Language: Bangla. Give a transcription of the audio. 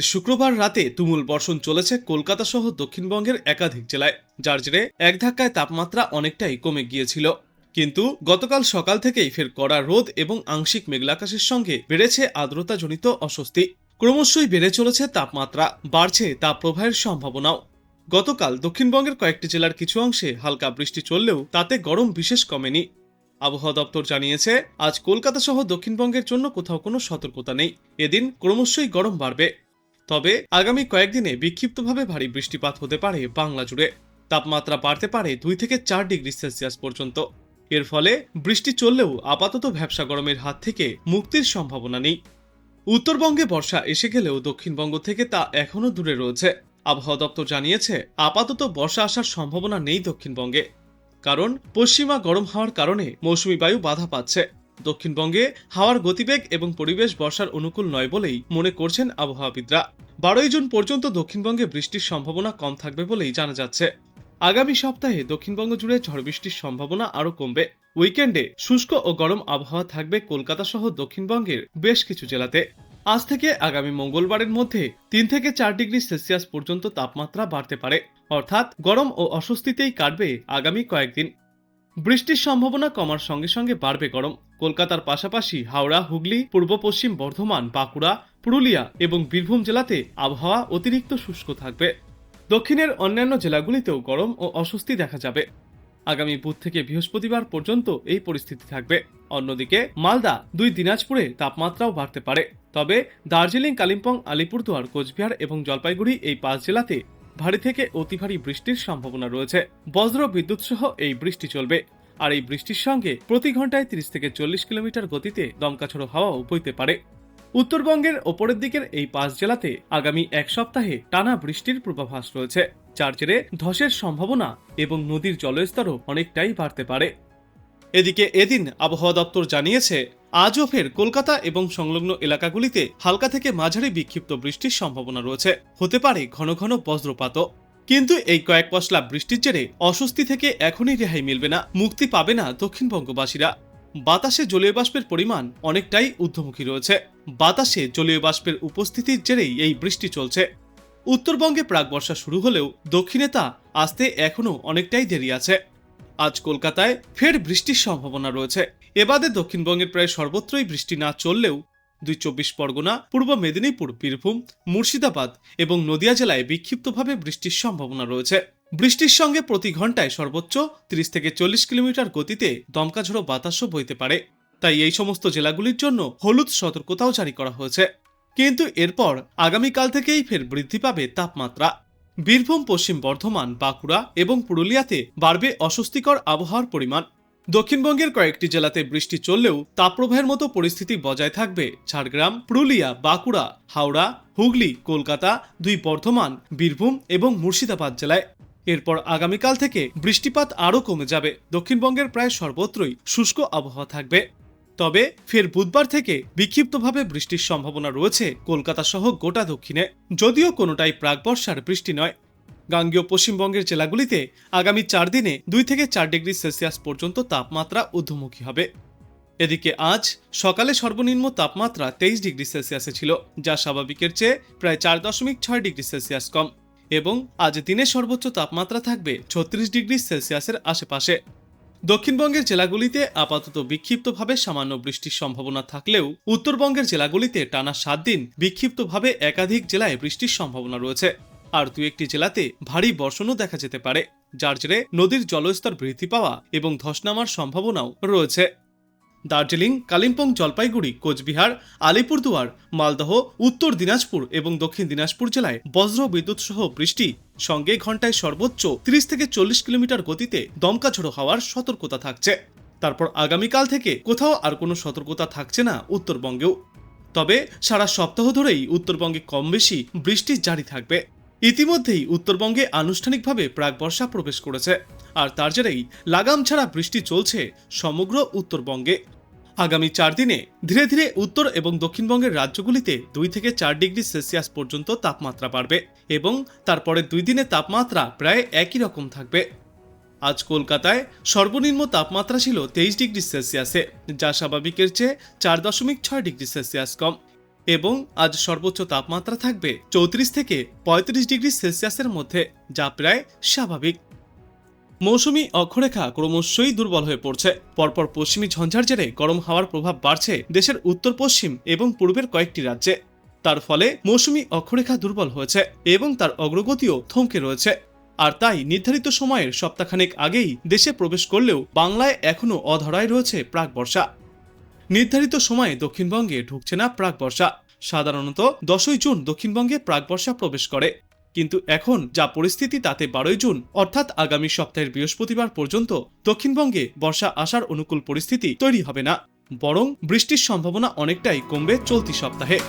শুক্রবার রাতে তুমুল বর্ষণ চলেছে কলকাতা সহ দক্ষিণবঙ্গের একাধিক জেলায়, যার জেরে এক ধাক্কায় তাপমাত্রা অনেকটাই কমে গিয়েছিল। কিন্তু গতকাল সকাল থেকেই ফের কড়া রোদ এবং আংশিক মেঘলাকাশের সঙ্গে বেড়েছে আর্দ্রতাজনিত অস্বস্তি। ক্রমশই বেড়ে চলেছে তাপমাত্রা, বাড়ছে তাপ প্রবাহের সম্ভাবনাও। গতকাল দক্ষিণবঙ্গের কয়েকটি জেলার কিছু অংশে হালকা বৃষ্টি চললেও তাতে গরম বিশেষ কমেনি। আবহাওয়া দপ্তর জানিয়েছে, আজ কলকাতা সহ দক্ষিণবঙ্গের জন্য কোথাও কোনো সতর্কতা নেই। এদিন ক্রমশই গরম বাড়বে। তবে আগামী কয়েকদিনে বিক্ষিপ্তভাবে ভারী বৃষ্টিপাত হতে পারে বাংলা জুড়ে। তাপমাত্রা বাড়তে পারে দুই থেকে চার ডিগ্রি সেলসিয়াস পর্যন্ত। এর ফলে বৃষ্টি চললেও আপাতত ভ্যাবসা গরমের হাত থেকে মুক্তির সম্ভাবনা নেই। উত্তরবঙ্গে বর্ষা এসে গেলেও দক্ষিণবঙ্গ থেকে তা এখনও দূরে রয়েছে। আবহাওয়া দপ্তর জানিয়েছে, আপাতত বর্ষা আসার সম্ভাবনা নেই দক্ষিণবঙ্গে। কারণ পশ্চিমা গরম হওয়ার কারণে মৌসুমী বায়ু বাধা পাচ্ছে। দক্ষিণবঙ্গে হাওয়ার গতিবেগ এবং পরিবেশ বর্ষার অনুকূল নয় বলেই মনে করছেন আবহাওয়াবিদরা। বারোই জুন পর্যন্ত দক্ষিণবঙ্গে বৃষ্টির সম্ভাবনা কম থাকবে বলেই জানা যাচ্ছে। আগামী সপ্তাহে দক্ষিণবঙ্গ জুড়ে ঝড় বৃষ্টির সম্ভাবনা আরও কমবে। উইকেন্ডে শুষ্ক ও গরম আবহাওয়া থাকবে কলকাতা সহ দক্ষিণবঙ্গের বেশ কিছু জেলাতে। আজ থেকে আগামী মঙ্গলবারের মধ্যে তিন থেকে চার ডিগ্রি সেলসিয়াস পর্যন্ত তাপমাত্রা বাড়তে পারে। অর্থাৎ গরম ও অস্বস্তিতেই কাটবে আগামী কয়েকদিন। বৃষ্টির সম্ভাবনা কমার সঙ্গে সঙ্গে বাড়বে গরম। কলকাতার পাশাপাশি হাওড়া, হুগলি, পূর্ব পশ্চিম বর্ধমান, বাঁকুড়া, পুরুলিয়া এবং বীরভূম জেলাতে আবহাওয়া অতিরিক্ত শুষ্ক থাকবে। দক্ষিণের অন্যান্য জেলাগুলিতেও গরম ও অস্বস্তি দেখা যাবে। আগামী বুধ থেকে বৃহস্পতিবার পর্যন্ত এই পরিস্থিতি থাকবে। অন্যদিকে মালদা, দুই দিনাজপুরে তাপমাত্রাও বাড়তে পারে। তবে দার্জিলিং, কালিম্পং, আলিপুরদুয়ার, কোচবিহার এবং জলপাইগুড়ি এই পাঁচ জেলাতে ভারী থেকে অতি ভারী বৃষ্টির সম্ভাবনা রয়েছে। বজ্র বিদ্যুৎ সহ এই বৃষ্টি চলবে। আর এই বৃষ্টির সঙ্গে প্রতি ঘন্টায় তিরিশ থেকে চল্লিশ কিলোমিটার গতিতে দমকাছড়ো হাওয়াও বইতে পারে। উত্তরবঙ্গের ওপরের দিকের এই পাঁচ জেলাতে আগামী এক সপ্তাহে টানা বৃষ্টির পূর্বাভাস রয়েছে। যার জেরে ধসের সম্ভাবনা এবং নদীর জলস্তরও অনেকটাই বাড়তে পারে। এদিকে এদিন আবহাওয়া দপ্তর জানিয়েছে আজও ফের কলকাতা এবং সংলগ্ন এলাকাগুলিতে হালকা থেকে মাঝারি বিক্ষিপ্ত বৃষ্টির সম্ভাবনা রয়েছে। হতে পারে ঘন ঘন বজ্রপাতও কিন্তু এই কয়েক পশলা বৃষ্টির জেরে অস্বস্তি থেকে এখনই রেহাই মিলবে না, মুক্তি পাবে না দক্ষিণবঙ্গবাসীরা। বাতাসে জলীয় বাষ্পের পরিমাণ অনেকটাই ঊর্ধ্বমুখী রয়েছে। বাতাসে জলীয় বাষ্পের উপস্থিতির জেরেই এই বৃষ্টি চলছে। উত্তরবঙ্গে প্রাক বর্ষা শুরু হলেও দক্ষিণে তা আসতে এখনও অনেকটাই দেরি আছে। আজ কলকাতায় ফের বৃষ্টির সম্ভাবনা রয়েছে। এবাদে দক্ষিণবঙ্গের প্রায় সর্বত্রই বৃষ্টি না চললেও দুই চব্বিশ পরগনা, পূর্ব মেদিনীপুর, বীরভূম, মুর্শিদাবাদ এবং নদিয়া জেলায় বিক্ষিপ্তভাবে বৃষ্টির সম্ভাবনা রয়েছে। বৃষ্টির সঙ্গে প্রতি ঘন্টায় সর্বোচ্চ তিরিশ থেকে চল্লিশ কিলোমিটার গতিতে দমকাঝোড়ো বাতাসও বইতে পারে। তাই এই সমস্ত জেলাগুলির জন্য হলুদ সতর্কতাও জারি করা হয়েছে। কিন্তু এরপর আগামীকাল থেকেই ফের বৃদ্ধি পাবে তাপমাত্রা। বীরভূম, পশ্চিম বর্ধমান, বাঁকুড়া এবং পুরুলিয়াতে বাড়বে অস্বস্তিকর আবহাওয়ার পরিমাণ। দক্ষিণবঙ্গের কয়েকটি জেলাতে বৃষ্টি চললেও তাপপ্রবাহের মতো পরিস্থিতি বজায় থাকবে। ঝাড়গ্রাম, পুরুলিয়া, বাঁকুড়া, হাওড়া, হুগলি, কলকাতা, দুই বর্ধমান, বীরভূম এবং মুর্শিদাবাদ জেলায়। এরপর আগামীকাল থেকে বৃষ্টিপাত আরও কমে যাবে। দক্ষিণবঙ্গের প্রায় সর্বত্রই শুষ্ক আবহাওয়া থাকবে। তবে ফের বুধবার থেকে বিক্ষিপ্তভাবে বৃষ্টির সম্ভাবনা রয়েছে কলকাতা সহ গোটা দক্ষিণে, যদিও কোনোটাই প্রাক বর্ষার বৃষ্টি নয়। গাঙ্গীয় পশ্চিমবঙ্গের জেলাগুলিতে আগামী চার দিনে দুই থেকে চার ডিগ্রি সেলসিয়াস পর্যন্ত তাপমাত্রা ঊর্ধ্বমুখী হবে। এদিকে আজ সকালে সর্বনিম্ন তাপমাত্রা তেইশ ডিগ্রি সেলসিয়াসে ছিল, যা স্বাভাবিকের চেয়ে প্রায় চার দশমিক ছয় ডিগ্রি সেলসিয়াস কম এবং আজ দিনের সর্বোচ্চ তাপমাত্রা থাকবে ছত্রিশ ডিগ্রি সেলসিয়াসের আশেপাশে। দক্ষিণবঙ্গের জেলাগুলিতে আপাতত বিক্ষিপ্তভাবে সামান্য বৃষ্টির সম্ভাবনা থাকলেও উত্তরবঙ্গের জেলাগুলিতে টানা সাত দিন বিক্ষিপ্তভাবে একাধিক জেলায় বৃষ্টির সম্ভাবনা রয়েছে। আর দু একটি জেলাতে ভারী বর্ষণও দেখা যেতে পারে, যার জেরে নদীর জলস্তর বৃদ্ধি পাওয়া এবং ধস নামার সম্ভাবনাও রয়েছে। দার্জিলিং, কালিম্পং, জলপাইগুড়ি, কোচবিহার, আলিপুরদুয়ার, মালদহ, উত্তর দিনাজপুর এবং দক্ষিণ দিনাজপুর জেলায় বজ্র বিদ্যুৎ সহ বৃষ্টি। সঙ্গে ঘন্টায় সর্বোচ্চ 30 থেকে চল্লিশ কিলোমিটার গতিতে দমকা ঝোড়ো হওয়ার সতর্কতা থাকছে। তারপর আগামীকাল থেকে কোথাও আর কোনো সতর্কতা থাকছে না উত্তরবঙ্গেও। তবে সারা সপ্তাহ ধরেই উত্তরবঙ্গে কম বেশি বৃষ্টি জারি থাকবে। ইতিমধ্যেই উত্তরবঙ্গে আনুষ্ঠানিকভাবে প্রাক বর্ষা প্রবেশ করেছে। আর তার জেরেই লাগাম ছাড়া বৃষ্টি চলছে সমগ্র উত্তরবঙ্গে। আগামী চার দিনে ধীরে ধীরে উত্তর এবং দক্ষিণবঙ্গের রাজ্যগুলিতে দুই থেকে চার ডিগ্রি সেলসিয়াস পর্যন্ত তাপমাত্রা বাড়বে এবং তারপরে দুই দিনে তাপমাত্রা প্রায় একই রকম থাকবে। আজ কলকাতায় সর্বনিম্ন তাপমাত্রা ছিল তেইশ ডিগ্রি সেলসিয়াসে, যা স্বাভাবিকের চেয়ে চার দশমিক ছয় ডিগ্রি সেলসিয়াস কম। এবং আজ সর্বোচ্চ তাপমাত্রা থাকবে চৌত্রিশ থেকে পঁয়ত্রিশ ডিগ্রি সেলসিয়াসের মধ্যে, যা প্রায় স্বাভাবিক। মৌসুমি অক্ষরেখা ক্রমশই দুর্বল হয়ে পড়ছে। পরপর পশ্চিমী ঝঞ্ঝার জেরে গরম হাওয়ার প্রভাব বাড়ছে দেশের উত্তর, পশ্চিম এবং পূর্বের কয়েকটি রাজ্যে। তার ফলে মৌসুমি অক্ষরেখা দুর্বল হয়েছে এবং তার অগ্রগতিও থমকে রয়েছে। আর তাই নির্ধারিত সময়ের সপ্তাহখানেক আগেই দেশে প্রবেশ করলেও বাংলায় এখনও অধরায় রয়েছে প্রাক বর্ষা। নির্ধারিত সময়ে দক্ষিণবঙ্গে ঢুকছে না প্রাক বর্ষা। সাধারণত দশই জুন দক্ষিণবঙ্গে প্রাক বর্ষা প্রবেশ করে। কিন্তু এখন যা পরিস্থিতি তাতে বারোই জুন, অর্থাৎ আগামী সপ্তাহের বৃহস্পতিবার পর্যন্ত দক্ষিণবঙ্গে বর্ষা আসার অনুকূল পরিস্থিতি তৈরি হবে না। বরং বৃষ্টির সম্ভাবনা অনেকটাই কমবে চলতি সপ্তাহে।